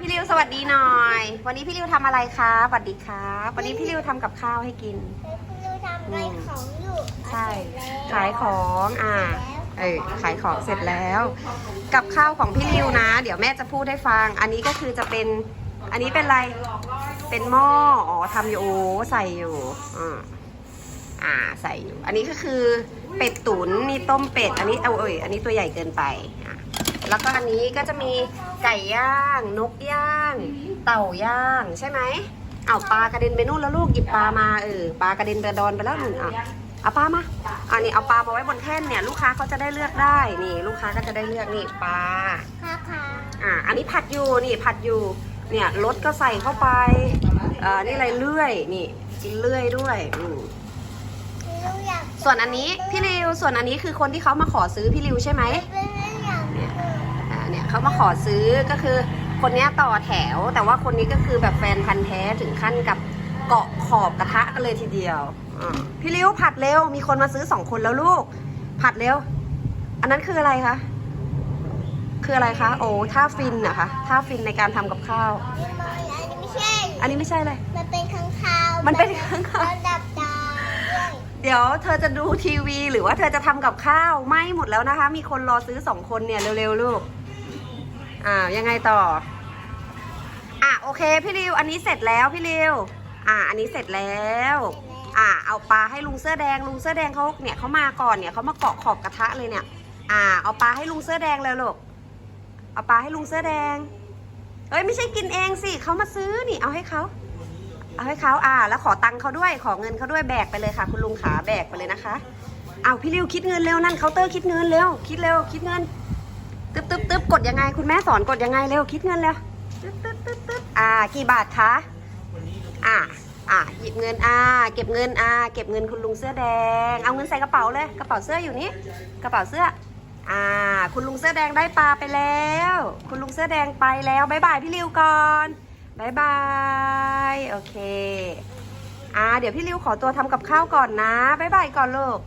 พี่ริวสวัสดีหน่อย วันนี้พี่ริวทำอะไรครับสวัสดีครับวันนี้พี่ริวทำกับข้าวให้กินคุณดูทำอะไรของอยู่ใช่เสร็จแล้วขายของอ่าเออขายของเสร็จแล้ว กับข้าวของพี่ริวนะ เดี๋ยวแม่จะพูดให้ฟัง อันนี้ก็คือจะเป็นอันนี้เป็นอะไรเป็นหม้ออ๋อทำอยู่โอ้ใส่อยู่อ่าอ่าใส่อยู่ อันนี้ก็คือเป็ดตุ๋นนี่ต้มเป็ด อันนี้เอาเอ้ยอันนี้ตัวใหญ่เกินไปอะ แล้วก็อันนี้ก็จะมีไก่ย่าง นกย่าง เต่าย่างใช่ไหมเอาปลากระเด็นไปนู่นแล้วลูกหยิบปลามาเออปลากระเด็นไปดอนไปแล้วหนึ่งอะเอาปลามาอันนี้เอาปลามาไว้บนแท่นเนี่ยลูกค้าเขาจะได้เลือกได้นี่ ลูกค้าก็จะได้เลือกนี่ปลาค่ะค่ะอ่าอันนี้ผัดอยู่นี่ผัดอยู่เนี่ยรสก็ใส่เข้าไปเอ่อนี่อะไรเลื่อยนี่กินเลื่อยด้วยอืมพี่ลูกอยากส่วนอันนี้พี่ริวส่วนอันนี้คือคนที่เขามาขอซื้อพี่ริวใช่ไหม เนี่ยเขามาขอซื้อก็คือ คนเนี้ยต่อแถว แต่ว่าคนนี้ก็คือแบบแฟนพันธ์แท้ถึงขั้นกับเกาะขอบกระทะกันเลยทีเดียวอ่าพี่ริวผัดเร็ว มีคนมาซื้อสองคนแล้วลูก ผัดเร็ว อันนั้นคืออะไรคะ คืออะไรคะ โอ้ท่าฟินนะคะท่าฟินในการทำกับข้าวนี่มอยอันนี้ไม่ใช่ อันนี้ไม่ใช่เลย มันเป็นข้างคาว มันเป็นข้างคาวระดับดาวด้วยเดี๋ยวเธอจะดูทีวีหรือว่าเธอจะทำกับข้าวไหม่หมดแล้วนะคะ มีคนรอซื้อสองคนเนี่ยเร็วๆลูก อ่ายังไงต่อ อะโอเคพี่ริวอันนี้เสร็จแล้วพี่ริวอ่าอันนี้เสร็จแล้ว อ่าเอาปลาให้ลุงเสื้อแดงลุงเสื้อแดงเขาเนี่ยเขามาก่อนเนี่ยเขามาเกาะขอบกระทะเลยเนี่ย อ่าเอาปลาให้ลุงเสื้อแดงเลยลูกเอาปลาให้ลุงเสื้อแดงเอ้ยไม่ใช่กินเองสิเขามาซื้อนี่เอาให้เขาเอาให้เขาอ่า แล้วขอตังค์เขาด้วยขอเงินเขาด้วยแบกไปเลยค่ะ คุณลุงขาแบกไปเลยนะคะเอาพี่ริวคิดเงินเร็วนั่นเคาน์เตอร์คิดเงินเร็วคิดเร็วคิดเงิน ตึ๊บตึ๊บตึ๊บกดยังไง คุณแม่สอนกดยังไงเร็วคิดเงินเร็วตึ๊บตึ๊บตึ๊บตึ๊บอ่า กี่บาทคะอ่าอ่าหยิบเงินอ่าเก็บเงินอ่าเก็บเงินคุณลุงเสื้อแดง เอาเงินใส่กระเป๋าเลยกระเป๋าเสื้ออยู่นี่กระเป๋าเสื้ออ่า คุณลุงเสื้อแดงได้ปลาไปแล้ว คุณลุงเสื้อแดงไปแล้วบายบายพี่ริวก่อนบายบายโอเคอ่าเดี๋ยวพี่ริวขอตัวทำกับข้าวก่อนนะบายบายก่อนลูก